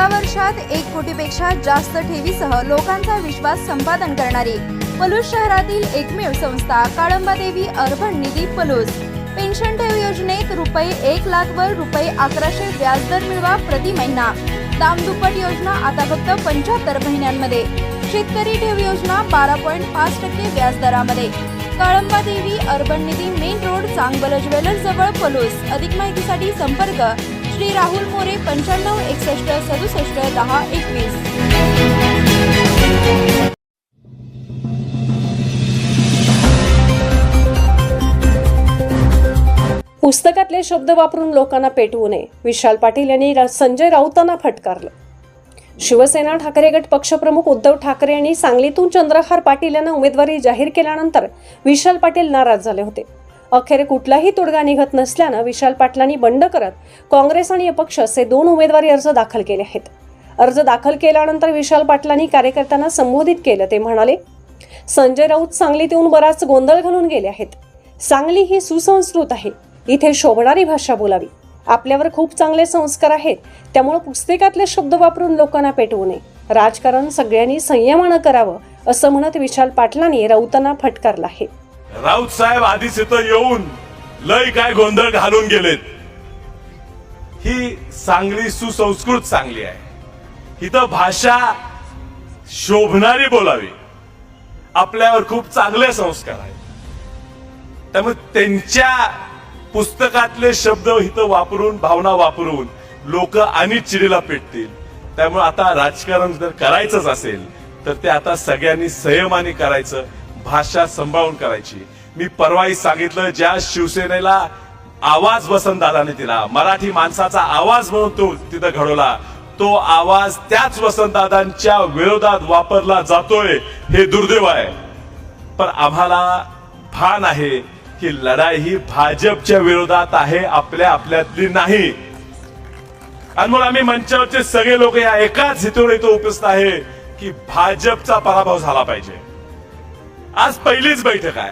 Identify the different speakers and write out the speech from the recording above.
Speaker 1: एका वर्षात एक कोटीपेक्षा जास्त ठेवीसह लोकांचा विश्वास संपादन करणारी पलूस शहरातील एकमेव संस्था काळंबादेवी अर्बन निधी पलूस. पेन्शन ठेव योजनेत रुपये एक लाख वर रुपये अकराशे व्याजदर मिळवा प्रति महिना. दामदुप्पट योजना आता फक्त पंच्याहत्तर महिन्यांमध्ये. शेतकरी ठेव योजना बारा पॉईंट पाच टक्के व्याजदरामध्ये. Kalamba Devi urban Nidhi main road Changbal jewellers जवळ पलूस. अधिक माहितीसाठी संपर्क श्री राहुल मोरे पंच्याण्णव एकसष्ट सदुसष्ट दहा एकवीस.
Speaker 2: पुस्तकातले शब्द वापरून लोकांना पेटवू नये. विशाल पाटील यांनी संजय राऊतांना फटकारलं. शिवसेना ठाकरे गट पक्षप्रमुख उद्धव ठाकरे यांनी सांगलीतून चंद्रहार पाटील यांना उमेदवारी जाहीर केल्यानंतर विशाल पाटील नाराज झाले होते. अखेर कुठलाही तोडगा निघत नसल्यानं विशाल पाटलांनी बंड करत काँग्रेस आणि अपक्ष असे दोन उमेदवारी अर्ज दाखल केले आहेत. अर्ज दाखल केल्यानंतर विशाल पाटलांनी कार्यकर्त्यांना संबोधित केलं. ते म्हणाले संजय राऊत सांगलीत येऊन बराच गोंधळ घालून गेले आहेत. सांगली ही सुसंस्कृत आहे. इथे शोभणारी भाषा बोलावी. आपल्यावर खूप चांगले संस्कार आहेत. त्यामुळे पुस्तकातले शब्द वापरून लोकांना पेटवू नये. राजकारण सगळ्यांनी संयमानं करावं असं म्हणत विशाल पाटलांनी राऊतांना फटकारलं आहे.
Speaker 3: राऊत साहेब आधीच इथं येऊन लय काय गोंधळ घालून गेलेत. ही सांगली सुसंस्कृत सांगली आहे. इथं भाषा शोभणारी बोलावी. आपल्यावर खूप चांगले संस्कार आहेत. त्यामुळे त्यांच्या पुस्तकातले शब्द इथं वापरून भावना वापरून लोक आणि चिडीला पेटतील. त्यामुळे आता राजकारण जर करायचंच असेल तर ते आता सगळ्यांनी संयमाने करायचं. भाषा सांभाळून करायची. मी परवाही सांगितलं ज्या शिवसेनेला आवाज वसंतदादाने दिला मराठी माणसाचा आवाज म्हणून तो तिथं घडवला. तो आवाज त्याच वसंतदादांच्या विरोधात वापरला जातोय हे दुर्दैव आहे. पण आम्हाला भान आहे की लढाई ही भाजपच्या विरोधात आहे आपल्या आपल्यातली नाही. आणि म्हणून आम्ही मंचावरचे सगळे लोक या एकाच हेतून इथं उपस्थित आहे की भाजपचा पराभव झाला पाहिजे. आज पहिलीच बैठक आहे.